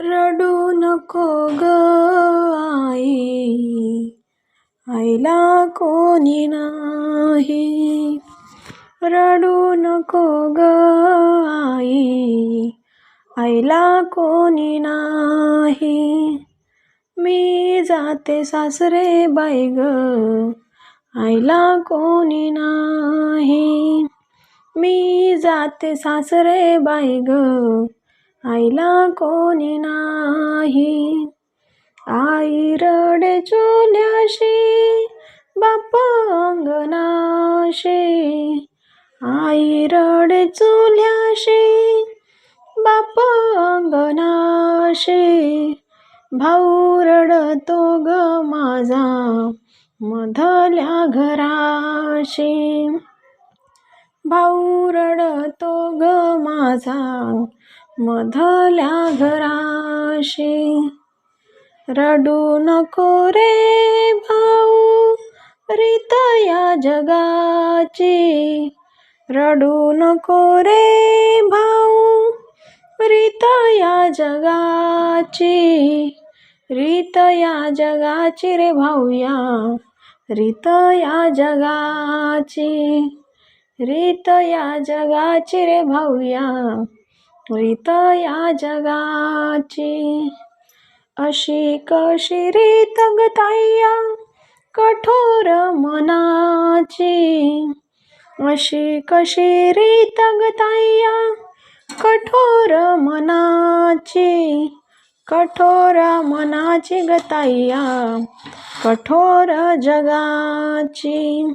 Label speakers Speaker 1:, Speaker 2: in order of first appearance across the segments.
Speaker 1: रडू नको ग आई. आईला कोणी नाही. रडू नको ग आई. आईला कोणी नाही. मी जाते सासरे बाई ग. आईला कोणी नाही. मी जाते सासरे बाई ग. आईला कोणी नाही. आई रडे चुल्याशी बाप अंगणाशी. आई रडे चुल्याशी बाप अंगणाशी. भाऊ रडतो ग माझा मधल्या घराशी. भाऊ रडतो ग माझा मधल्या घराशी. रडू नको रे भाऊ रीत या जगाची. रडू नको रे भाऊ रीत या जगाची. रीत या जगाची रे भाऊया रीत या जगाची. रीत या जगाची रे भाऊया. रीत या जगाची अशी कशी रीत ग कठोर मनाची. अशी कशी रीत ग कठोर मनाची. कठोर मनाची गताय्या कठोर जगाची.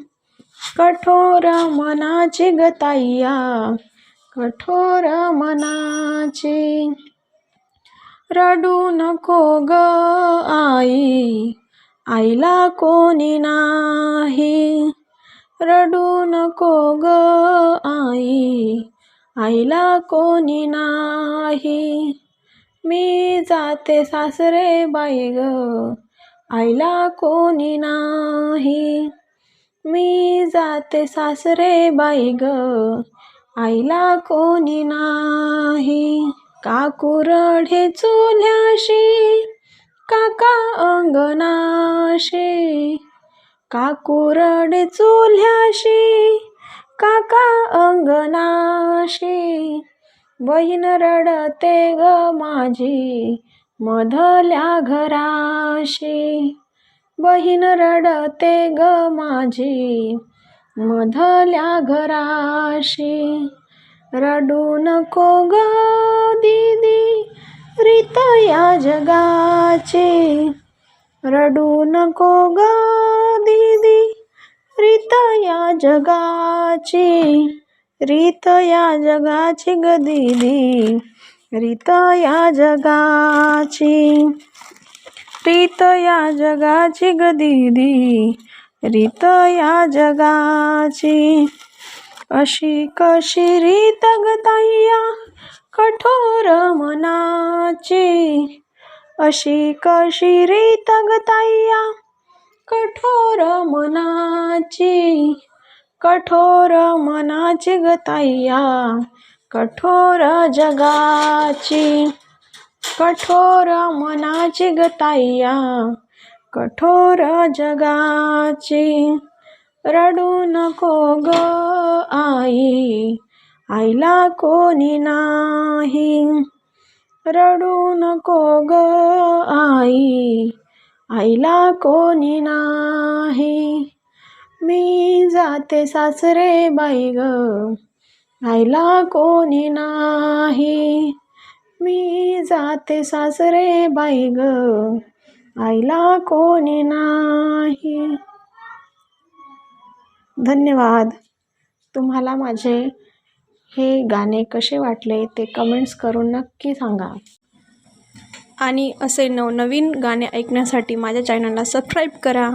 Speaker 1: कठोर मनाची गताय्या कठोर मनाचे. रडू नको ग आई आईला कोणी नाही. रडू नको ग आई आईला कोणी नाही. मी जाते सासरे बाई ग आईला कोणी नाही. मी जाते सासरे बाई ग आईला कोणी नाही. काकुरढे चुल्याशी काका अंगणाशी. काकुरडे चुल्याशी काका अंगणाशी. बहीण रडते ग माझी मधल्या घराशी. बहीण रडते ग माझी मधल्या घराशी. रडू नको ग दीदी रीत या जगाची. रडू नको ग दीदी रीत या जगाची. रीत या जगाची ग दीदी रीत या जगाची. रीत या जगाची ग दीदी रीत या जगाची. अशी कशी रीत ग कठोर मनाची. अशी कशी रीत ग कठोर मनाची. कठोर मनाची ग कठोर जगाची. कठोर मनाची ग कठोर जगाची रडू नको ग आई. आईला कोणी नाही. रडू नको ग आई. आईला कोणी नाही. मी जाते सासरे बाई ग. आईला कोणी नाही. मी जाते सासरे बाई ग. आईला कोणी नाही. धन्यवाद. तुम्हाला माझे हे गाणे कसे वाटले ते कमेंट्स करून नक्की सांगा. आणि असे नवनवीन गाणे ऐकण्यासाठी माझ्या चॅनलला सबस्क्राईब करा.